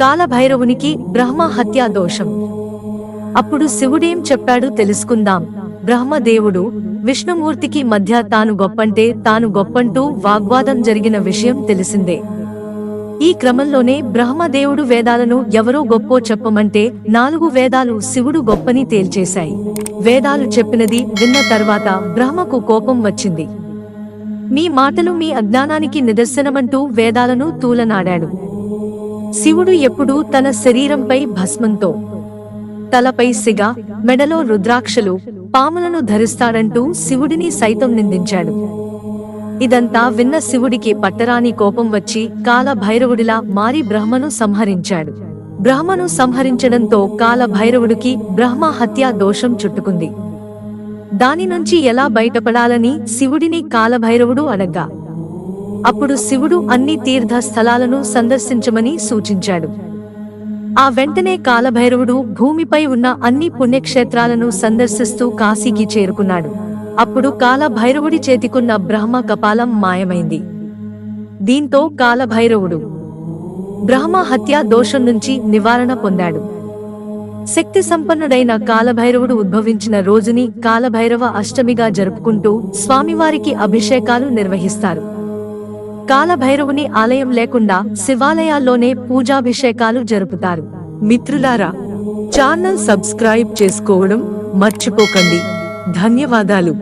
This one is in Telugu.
కాలభైరవునికి బ్రహ్మ హత్యా దోషం. అప్పుడు శివుడేం చెప్పాడు తెలుసుకుందాం. బ్రహ్మదేవుడు విష్ణుమూర్తికి మధ్య తాను గొప్పంటే తాను గొప్పంటూ వాగ్వాదం జరిగిన విషయం తెలిసిందే. ఈ క్రమంలోనే బ్రహ్మదేవుడు వేదాలను ఎవరో గొప్పో చెప్పమంటే నాలుగు వేదాలు శివుడు గొప్పని తేల్చేశాయి. వేదాలు చెప్పినది విన్న తర్వాత బ్రహ్మకు కోపం వచ్చింది. మీ మాటలు మీ అజ్ఞానానికి నిదర్శనమంటూ వేదాలను తూలనాడాడు. శివుడు ఎప్పుడూ తన శరీరంపై భస్మంతో తలపై సిగ మెడలో రుద్రాక్షలు పాములను ధరిస్తాడంటూ శివుడిని సైతం నిందించాడు. ఇదంతా విన్న శివుడికి పట్టరాని కోపం వచ్చి కాల భైరవుడిలా మారి బ్రహ్మను సంహరించాడు. బ్రహ్మను సంహరించడంతో కాల భైరవుడికి బ్రహ్మ హత్యా దోషం చుట్టుకుంది. దాని నుంచి ఎలా బయటపడాలని శివుడిని కాలభైరవుడు అడగ్గా అప్పుడు శివుడు అన్ని తీర్థ స్థలాలను సందర్శించమని సూచించాడు. ఆ వెంటనే కాలభైరవుడు భూమిపై ఉన్న అన్ని పుణ్యక్షేత్రాలను సందర్శిస్తూ కాశీకి చేరుకున్నాడు. అప్పుడు కాలభైరవుడి చేతికున్న బ్రహ్మ కపాలం మాయమైంది. దీంతో కాలభైరవుడు బ్రహ్మ హత్యా దోషం నుంచి నివారణ పొందాడు. శక్తి సంపన్నుడైన కాలభైరవుడు ఉద్భవించిన రోజుని కాలభైరవ అష్టమిగా జరుపుకుంటూ స్వామివారికి అభిషేకాలు నిర్వహిస్తారు. కాలభైరవుని ఆలయం లేకుండా శివాలయాల్లోనే పూజాభిషేకాలు జరుపుతారు. మిత్రులారా ఛానల్ సబ్స్క్రైబ్ చేసుకోవడం మర్చిపోకండి. ధన్యవాదాలు.